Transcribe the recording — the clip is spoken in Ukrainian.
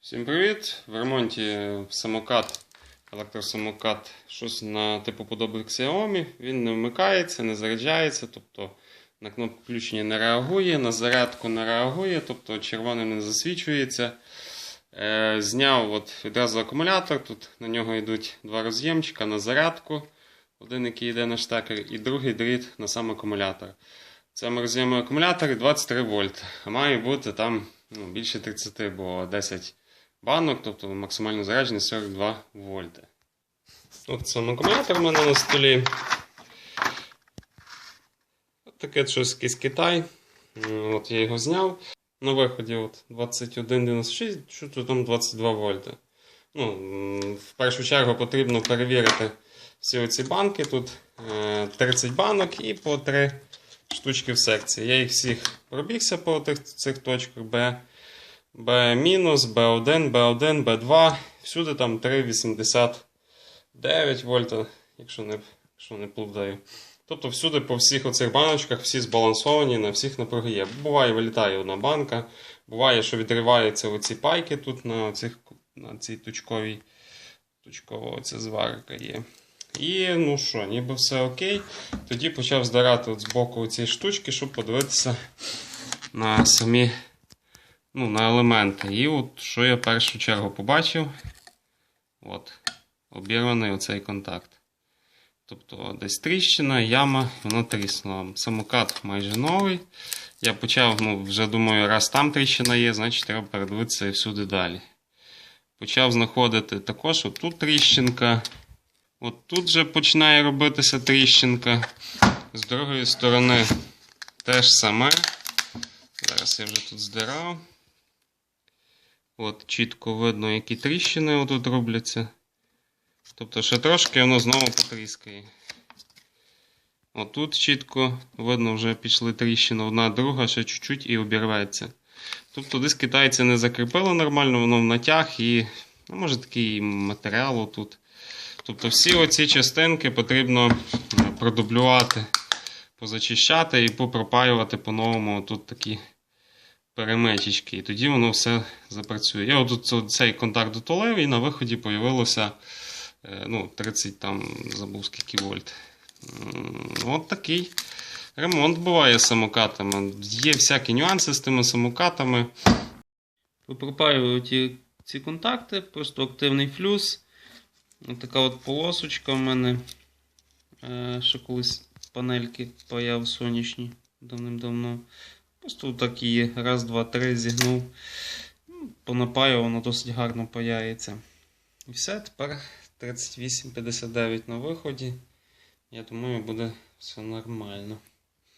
Всім привіт! В ремонті самокат, електросамокат, щось на типу подобних Xiaomi. Він не вмикається, не заряджається, тобто на кнопку включення не реагує, на зарядку не реагує, тобто червоним не засвічується. Е, зняв от відразу акумулятор. Тут на нього йдуть два роз'ємчика на зарядку. Один, який йде на штекер, і другий дріт на сам акумулятор. Це роз'ємний акумулятор 23 вольт. А має бути там ну, більше 30, бо 10 банок, тобто максимально заряджений 42 вольти. От сам акумулятор у мене на столі. Таке щось якийсь Китай. От я його зняв. На виході от 2196, що тут там 22 вольти. Ну, в першу чергу потрібно перевірити всі оці банки. Тут е, 30 банок і по 3 штучки в секції. Я їх всіх пробігся по цих точках Б. B мінус, B1, B1, B2. Всюди там 3,89 вольта, якщо не, якщо не плутаю. Тобто всюди по всіх оцих баночках всі збалансовані, на всіх напруги є. Буває, вилітає одна банка, буває, що відриваються оці пайки тут на, цих, на цій точковій точкова оця зварка є. І ну що, ніби все окей. Тоді почав здирати от з боку ці штучки, щоб подивитися на самі ну, на елементи. І от що я в першу чергу побачив, от, обірваний оцей контакт. Тобто десь тріщина, яма, воно тріснуло. Самокат майже новий. Я почав, ну, вже думаю, раз там тріщина є, значить треба передивитися і всюди далі. Почав знаходити також отут тріщинка. От тут вже починає робитися тріщинка. З другої сторони теж саме. Зараз я вже тут здирав. От чітко видно, які тріщини отут робляться. Тобто ще трошки воно знову потріскає. Отут чітко видно, вже пішли тріщини одна, друга, ще чуть-чуть і обірветься. Тобто десь китайці не закріпили нормально, воно в натяг і, ну, може такий матеріал тут. Тобто всі оці частинки потрібно е, продублювати, позачищати і попропаювати по-новому тут такі перемичечки. І тоді воно все запрацює. Я отут цей контакт дотулив і на виході появилося е, ну, 30 там забув скільки вольт. От такий ремонт буває з самокатами. Є всякі нюанси з тими самокатами. Пропаюю ті, ці контакти, просто активний флюс. Ось така от полосочка в мене. Ще колись панельки паяв сонячні давним-давно. Просто так її раз, два, три зігнув. Ну, Понапаю, воно досить гарно паяється. І все, тепер 38,59 на виході. Я думаю, буде все нормально.